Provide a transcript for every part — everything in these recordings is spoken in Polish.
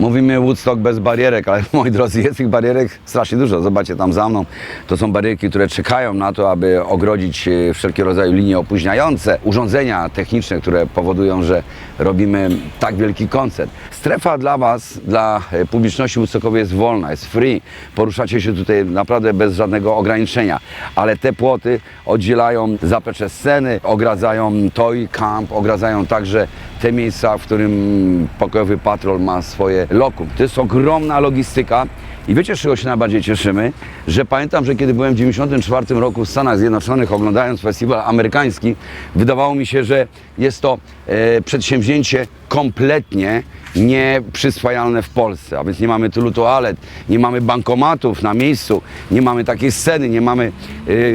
Mówimy Woodstock bez barierek, ale moi drodzy, jest tych barierek strasznie dużo. Zobaczcie tam za mną. To są barierki, które czekają na to, aby ogrodzić e, wszelkiego rodzaju linie opóźniające, urządzenia techniczne, które powodują, że robimy tak wielki koncert. Strefa dla Was, dla e, publiczności Woodstockowej jest wolna, jest free. Poruszacie się tutaj naprawdę bez żadnego ograniczenia, ale te płoty oddzielają zaplecze sceny, ogradzają toy camp, ogradzają także te miejsca, w którym pokojowy patrol ma swoje lokum. To jest ogromna logistyka. I wiecie, czego się najbardziej cieszymy? Że pamiętam, że kiedy byłem w 1994 roku w Stanach Zjednoczonych oglądając festiwal amerykański, wydawało mi się, że jest to e, przedsięwzięcie kompletnie nieprzyswajalne w Polsce. A więc nie mamy tylu toalet, nie mamy bankomatów na miejscu, nie mamy takiej sceny, nie mamy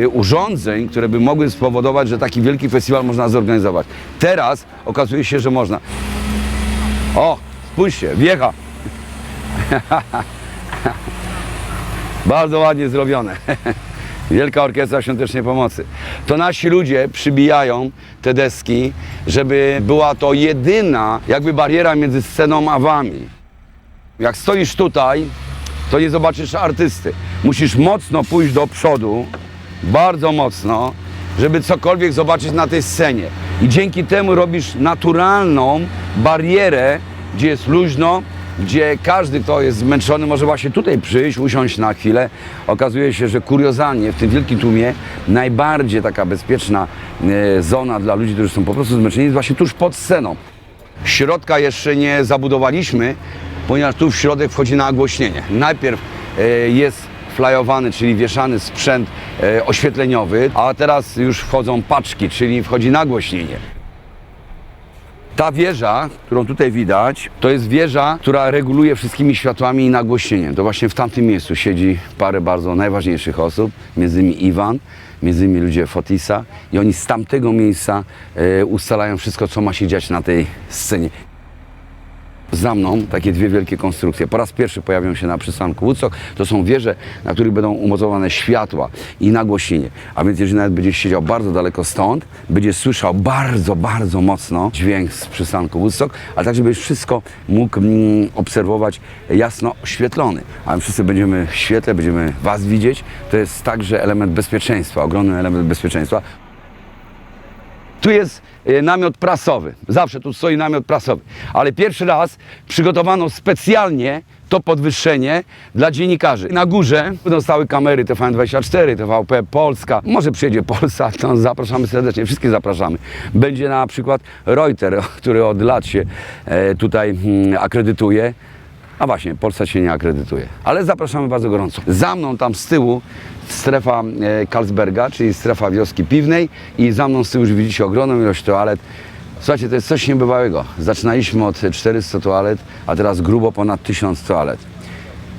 e, urządzeń, które by mogły spowodować, że taki wielki festiwal można zorganizować. Teraz okazuje się, że można. O, spójrzcie, wiecha. Bardzo ładnie zrobione. Wielka Orkiestra Świątecznej Pomocy. To nasi ludzie przybijają te deski, żeby była to jedyna jakby bariera między sceną a wami. Jak stoisz tutaj, to nie zobaczysz artysty. Musisz mocno pójść do przodu, bardzo mocno, żeby cokolwiek zobaczyć na tej scenie. I dzięki temu robisz naturalną barierę, gdzie jest luźno, gdzie każdy, kto jest zmęczony, może właśnie tutaj przyjść, usiąść na chwilę. Okazuje się, że kuriozalnie w tym wielkim tłumie najbardziej taka bezpieczna e, zona dla ludzi, którzy są po prostu zmęczeni, jest właśnie tuż pod sceną. Środka jeszcze nie zabudowaliśmy, ponieważ tu w środek wchodzi nagłośnienie. Najpierw e, jest flajowany, czyli wieszany sprzęt e, oświetleniowy, a teraz już wchodzą paczki, czyli wchodzi nagłośnienie. Ta wieża, którą tutaj widać, to jest wieża, która reguluje wszystkimi światłami i nagłośnieniem. To właśnie w tamtym miejscu siedzi parę bardzo najważniejszych osób, między innymi Iwan, między innymi ludzie Fotisa i oni z tamtego miejsca e, ustalają wszystko, co ma się dziać na tej scenie. Za mną takie dwie wielkie konstrukcje. Po raz pierwszy pojawią się na przystanku Woodstock. To są wieże, na których będą umocowane światła i nagłośnienie. A więc jeżeli nawet będziesz siedział bardzo daleko stąd, będziesz słyszał bardzo, bardzo mocno dźwięk z przystanku Woodstock, ale także będziesz wszystko mógł mm, obserwować jasno oświetlony. A my wszyscy będziemy w świetle, będziemy Was widzieć. To jest także element bezpieczeństwa, ogromny element bezpieczeństwa. Tu jest e, namiot prasowy. Zawsze tu stoi namiot prasowy. Ale pierwszy raz przygotowano specjalnie to podwyższenie dla dziennikarzy. Na górze będą stały kamery TVN24, TVP Polska. Może przyjedzie Polsat, to zapraszamy serdecznie. Wszystkich zapraszamy. Będzie na przykład Reuter, który od lat się e, tutaj mm, akredytuje. A właśnie, Polsat się nie akredytuje. Ale zapraszamy bardzo gorąco. Za mną tam z tyłu strefa e, Karlsberga, czyli strefa wioski piwnej i za mną z tyłu już widzicie ogromną ilość toalet. Słuchajcie, to jest coś niebywałego. Zaczynaliśmy od 400 toalet, a teraz grubo ponad 1000 toalet.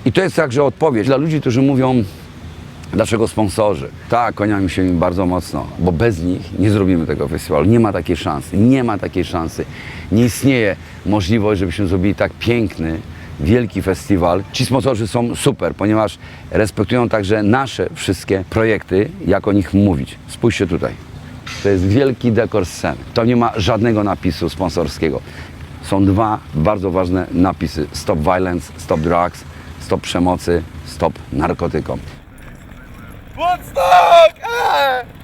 I to jest także odpowiedź dla ludzi, którzy mówią, Dlaczego sponsorzy? Tak, kłaniamy się im bardzo mocno, bo bez nich nie zrobimy tego festiwalu. Nie ma takiej szansy. Nie ma takiej szansy. Nie istnieje możliwość, żebyśmy zrobili tak piękny, wielki festiwal. Ci sponsorzy są super, ponieważ respektują także nasze wszystkie projekty, jak o nich mówić. Spójrzcie tutaj. To jest wielki dekor sceny. To nie ma żadnego napisu sponsorskiego. Są dwa bardzo ważne napisy. Stop violence, stop drugs, stop przemocy, stop narkotykom. Woodstock!